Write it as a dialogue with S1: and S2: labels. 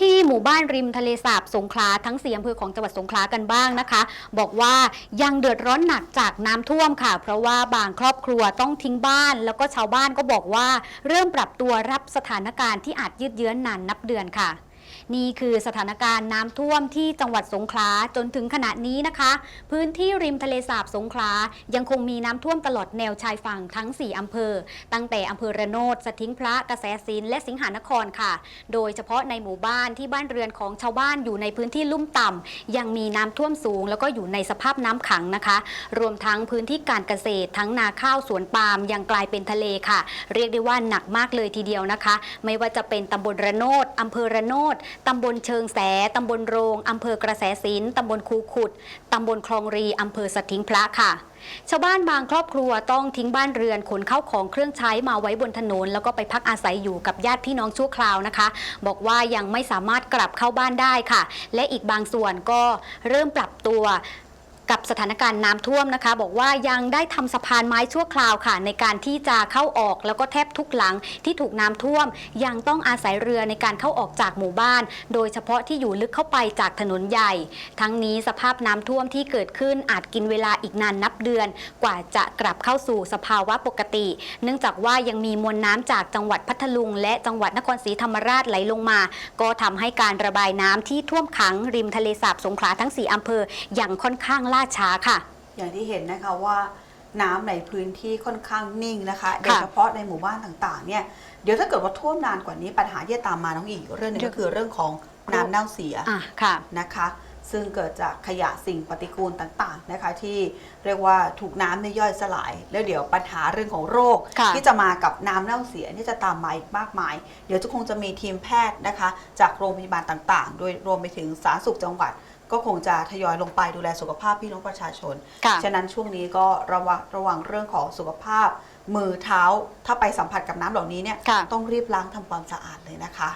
S1: ที่หมู่บ้านริมทะเลสาบสงขลาทั้งสี่อำเภอของจังหวัดสงขลากันบ้างนะคะ บอกว่ายังเดือดร้อนหนักจากน้ำท่วมค่ะ เพราะว่าบางครอบครัวต้องทิ้งบ้าน แล้วก็ชาวบ้านก็บอกว่า เริ่มปรับตัวรับสถานการณ์ที่อาจยืดเยื้อนนานนับเดือนค่ะ นี่คือสถานการณ์น้ำท่วมที่จังหวัดสงขลาจนถึงขณะนี้นะคะ พื้นที่ริมทะเลสาบสงขลายังคงมีน้ำท่วมตลอดแนวชายฝั่งทั้ง 4อำเภอ ตั้งแต่อำเภอระโนดสถิงพระกระแสสินและสิงหานครค่ะ โดยเฉพาะในหมู่บ้านที่บ้านเรือนของชาวบ้านอยู่ในพื้นที่ลุ่มต่ำยังมีน้ำท่วมสูง แล้วก็อยู่ในสภาพน้ำขังนะคะ รวมทั้งพื้นที่การเกษตร ทั้งนาข้าวสวนปาล์มยังกลายเป็นทะเลค่ะ เรียกได้ว่าหนักมากเลยทีเดียวนะคะ ไม่ว่าจะเป็นตำบลระโนดอำเภอระโนดตำบลเชิงแสตำบลโรงอำเภอกระแสสินตำบลคูขุดตำบลคลองรีอำเภอสถิงพระค่ะ ชาวบ้านบางครอบครัวต้องทิ้งบ้านเรือนขนเข้าของเครื่องใช้มาไว้บนถนน แล้วก็ไปพักอาศัยอยู่กับญาติพี่น้องชั่วคราวนะคะ บอกว่ายังไม่สามารถกลับเข้าบ้านได้ค่ะ และอีกบางส่วนก็เริ่มปรับตัว กับสถานการณ์น้ำท่วมนะคะ บอกว่ายังได้ทำสะพานไม้ชั่วคราวค่ะ ในการที่จะเข้าออกแล้วก็แทบทุกหลังที่ถูกน้ำท่วม ยังต้องอาศัยเรือในการเข้าออกจากหมู่บ้าน โดยเฉพาะที่อยู่ลึกเข้าไปจากถนนใหญ่ ทั้งนี้สภาพน้ำท่วมที่เกิดขึ้นอาจกินเวลาอีกนานนับเดือน กว่าจะกลับเข้าสู่สภาวะปกติ เนื่องจากว่ายังมีมวลน้ำจากจังหวัดพัทลุง และจังหวัดนครศรีธรรมราชไหลลงมา ก็ทำให้การระบายน้ำที่ท่วมขังริมทะเลสาบสงขลาทั้ง 4อำเภออย่างค่อนข้างล่าช้าค่ะ
S2: อย่างที่เห็นนะคะว่าน้ำในพื้นที่ค่อนข้างนิ่งนะคะโดยเฉพาะในหมู่บ้านต่างๆเนี่ยเดี๋ยวถ้าเกิดว่าท่วมนานกว่านี้ปัญหาที่จะตามมาน้องอีกเรื่องหนึงก็คือเรื่องของน้ำเน่าเสีย
S1: อะค่ะ
S2: นะคะ ซึ่งเกิดจากขยะสิ่งปฏิกูลต่างๆนะคะ ที่เรียกว่าถูกน้ำเนี่ยย่อยสลาย แล้วเดี๋ยวปัญหาเรื่องของโรค
S1: ค่ะ
S2: ที่จะมากับน้ำเน่าเสียนี่จะตามมาอีกมากมาย เดี๋ยวจะคงจะมีทีมแพทย์นะคะ จากโรงพยาบาลต่างๆ โดยรวมไปถึงสาธารณสุขจังหวัด ก็คงจะทยอยลงไปดูแลสุขภาพพี่น้องประชาชน
S1: ค่ะ
S2: ฉะนั้นช่วงนี้ก็ระวังระวังเรื่องของสุขภาพ มือเท้าถ้าไปสัมผัสกับน้ำเหล่านี้เนี่ย
S1: ค่ะ
S2: ต้องรีบล้างทำความสะอาดเลยนะคะ